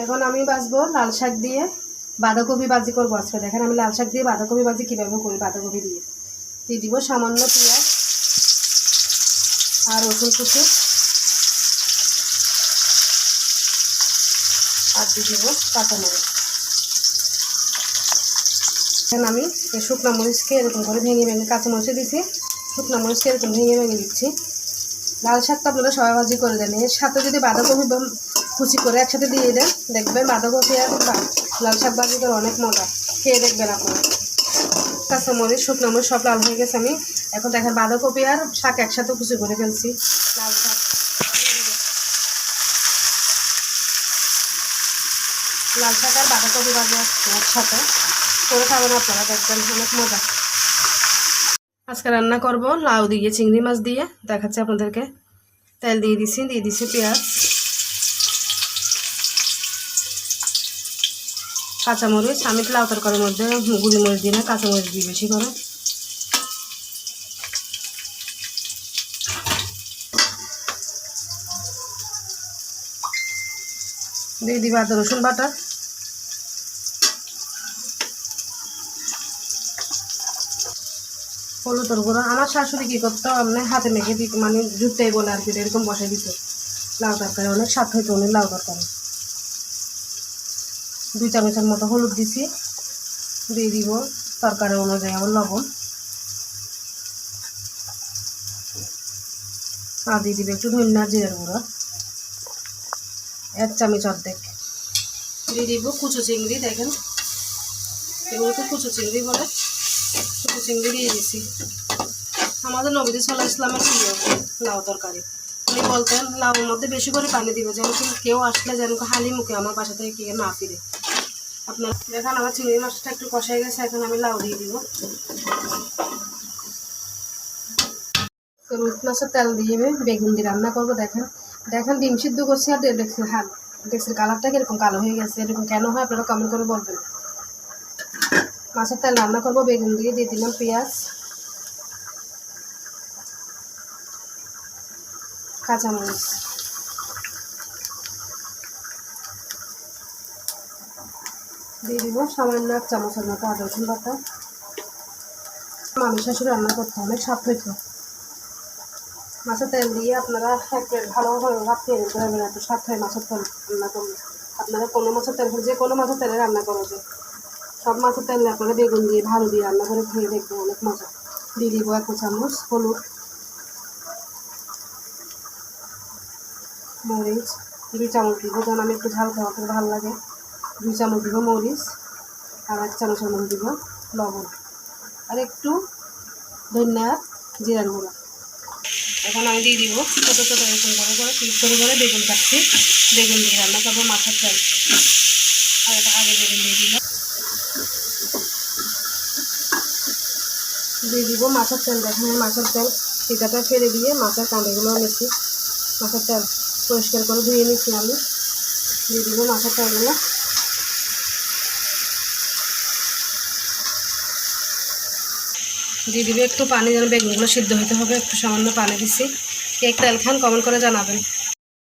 এখন আমি বাজবো লাল শাক দিয়ে বাঁধাকপি ভাজি করব আজকে। দেখেন আমি লাল শাক দিয়ে বাঁধাকপি ভাজি কীভাবে করি বাঁধাকপি দিয়ে। দিয়ে দিব সামান্য পেঁয়াজ আর রসুন কুচি। আর দিয়ে দিব কাঁচামরিচ। এখন আমি এই শুকনো মরিচকে এরকম করে ভেঙে ভেঙে কাঁচামরিচে দিছি। শুকনো মরিচকে এরকম ভেঙে ভেঙে দিচ্ছি। লাল শাক তো আপনারা সবাই ভাজি করে দেন। এর সাথে যদি বাঁধাকপি কুচি করে একসাথে দিয়ে দেন। দেখবেন বাঁধাকপি আর লাল শাক ভাজি করে অনেক মজা। খেয়ে দেখবেন আপনারা। কাঁচামরিচ, শুকনো মরিচ সব লাল হয়ে গেছে। আমি এখন দেখেন বাঁধাকপি আর শাক একসাথে কুচি করে ফেলছি। লাল শাক। লাল শাক আর বাঁধাকপি ভাজি একসাথে করে খাবেন আপনারা, দেখবেন অনেক মজা। আজকে রান্না করব লাউ দিয়ে, চিংড়ি মাছ দিয়ে। দেখাচ্ছি আপনাদেরকে। তেল দিয়ে দিছি দিয়ে দিছি পেঁয়াজ। কাঁচামরিচ, আমি লাউ তরকারির মধ্যে গুঁড়ি মরিচ দিই না, কাঁচামরিচ দিই বেশি করে। দিয়ে দিবে আদা, রসুন বাটা। হলুদের গুঁড়ো। আমার শাশুড়ি কী করতো আপনি হাতে মেখে দিত মানে জুতেই বলে আর কি, এরকম বসে দিত। লাউ তরকারি অনেক স্বাদ হইতো, অনেক লাউ তরকারি। দুই চামচের মতো হলুদ দিছি। দিয়ে দিব তরকারি অনুযায়ী আবার লবণ। আর দিয়ে দিবে একটু ধন্যার জিরের গুঁড়ো। এক চামচ অর্ধেক। দিয়ে দিব কুচু চিংড়ি, দেখেন। এগুলোকে কুচু চিংড়ি বলে। কুচু চিংড়ি দিয়ে দিছি। আমাদের নবীদ সাল্লাহ ইসলামের প্রিয় লাউ তরকারি। উনি বলতেন, লাউর মধ্যে বেশি করে পানি দিবে, যেন কেউ আসলে যেন হালি মুখে আমার বাসা থেকে কে না ফিরে। আপনার দেখেন আমার চিংড়ি মাছটা একটু কষাই গেছে, এখন আমি লাউ দিয়ে দিব। রুট মাছের তেল দিয়ে বেগুন দিয়ে রান্না করব, দেখেন। দেখেন, ডিম সিদ্ধ করছি আর ডেক্সির হাত ডেক্সির কালারটা কীরকম কালো হয়ে গেছে, এরকম কেন হয় আপনারা কমেন্ট করে বলবেন। মাছের তেল রান্না করব, বেগুন দিয়ে দিয়ে দিলাম পেঁয়াজ। কাঁচামরিচ। দিয়ে দিব, সামান্য এক চামচের মতো আদা রসুন বাটা। মামি শাশুড়ি রান্না করতে অনেক স্বাদ হইতো। মাছের তেল দিয়ে আপনারা এক প্লেট ভালোভাবে ভাত খেয়ে নিতে পারবেন, এত স্বাদ হয় মাছের তেল রান্না করলে। আপনারা কোনো মাছের তেল, যে কোনো মাছের তেলে রান্না করা যায়। সব মাছের তেল আপনারা বেগুন দিয়ে ভালো দিয়ে রান্না করে খেয়ে দেখবেন অনেক মজা। দিয়ে দিব এক চামচ হলুদ, মরিচ, দুই চামচ দিব, যেন আমি একটু ঝাল খাওয়াতে ভালো লাগে। দুই চামচ দিব মরিচ আর এক চামচের মতো দিব লবণ। আর একটু ধনিয়া জিরার গুঁড়ো। এখন আমি দিয়ে দিব ছোটো ছোটো এরকম করে করে পিস করে করে বেগুন কাটছি। বেগুন দিয়ে রান্না করব মাছের তেল আর এটা আগে বেগুন দিয়ে দিলাম দিয়ে দিব মাছের তেল দেখেন মাছের তেল টিকাটা ফেলে দিয়ে মাছের কাঁটাগুলো নিচ্ছি মাছের তেল পরিষ্কার করে ধুয়ে নিচ্ছি আমি। দিয়ে দিব মাছের তেলগুলো দিয়ে দিবে, একটু পানি যেন বেগুনগুলো সিদ্ধ হতে হবে, একটু সামান্য পানি দিছি। কেক তেল খান কমেন্ট করে জানাবেন।